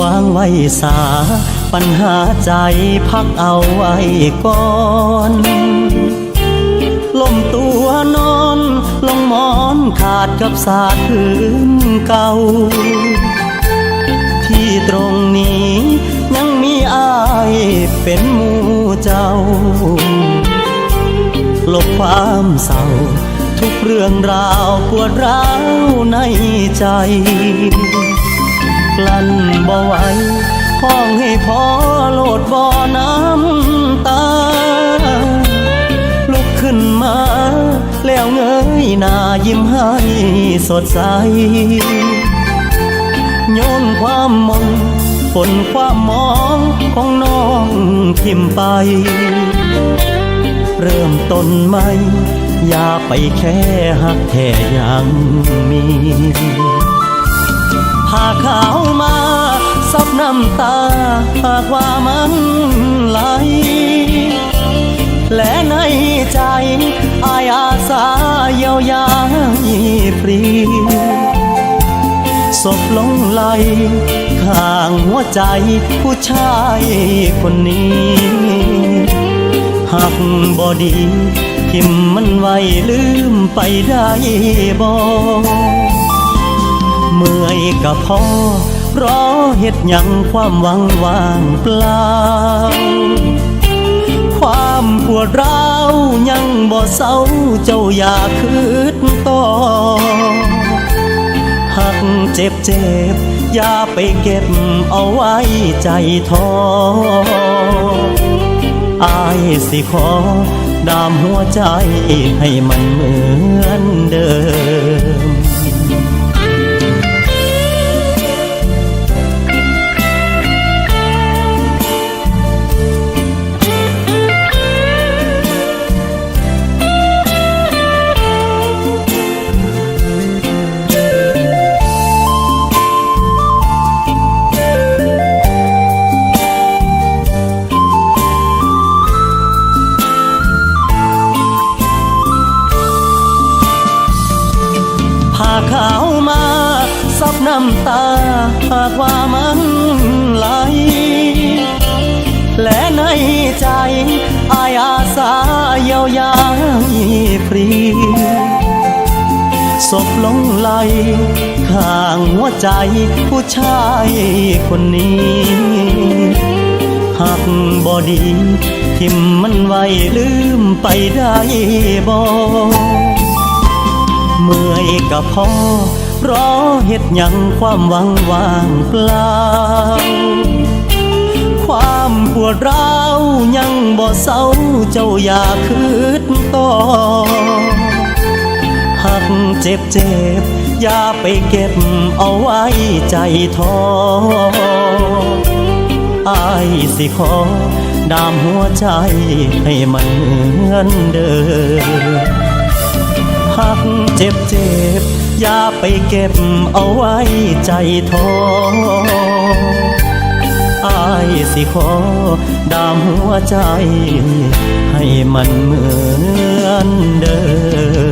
วางไว้สา ปัญหาใจพักเอาไว้ก่อนล้มตัวนอนลงหมอนขาดกับสาดพื้นเก่า ที่ตรงนี้ยังมีอายเป็นมูเจ้า ลบความเศร้าทุกเรื่องราวปวดร้าวในใจ กลั้นบ่ไหวห้องให้พอโลดบ่อน้ำตา ลุกขึ้นมา แล้วเงยหน้ายิ้มให้สดใสโยนความมนฝนความมองของน้องทิมไป เริ่มต้นใหม่อย่าไปแค่หักแค่ยังมี พาขาวมาซับน้ำตาหากว่ามันไหล และในใจอายอาสาเยียวยาฟรีศพลงไหลข้างหัวใจผู้ชายคนนี้หักบอดีทิมมันไว้ลืมไปได้บ่ มื่อยกับพ่อรอเฮ็ดยังความหวังว่างเปล่า ความปวดร้าวยังบ่เศร้าเจ้าอย่าคืดต่อหักเจ็บเจ็บอย่าไปเก็บเอาไว้ใจท้ออายสิขอดามหัวใจให้มันเหมือนเดิม ขาวมาซับน้ำตาหากว่ามันไหล และในใจอายอาสาเยียวยาฟรีศพลงไหลข้างหัวใจผู้ชายคนนี้หักบอดี ทิมมันไว้ลืมไปได้บ่ เมื่อยกับพ่อรอเฮ็ดหยังความหวังว่างเปล่า ความปวดร้าวยังบ่เศร้าเจ้าอย่าคืดต่อหักเจ็บเจ็บอย่าไปเก็บเอาไว้ใจท้ออายสิขอดามหัวใจให้มันเหมือนเดิม ไปเก็บเอาไว้ใจท้ออายสิขอดามหัวใจ ให้มันเหมือนเดิม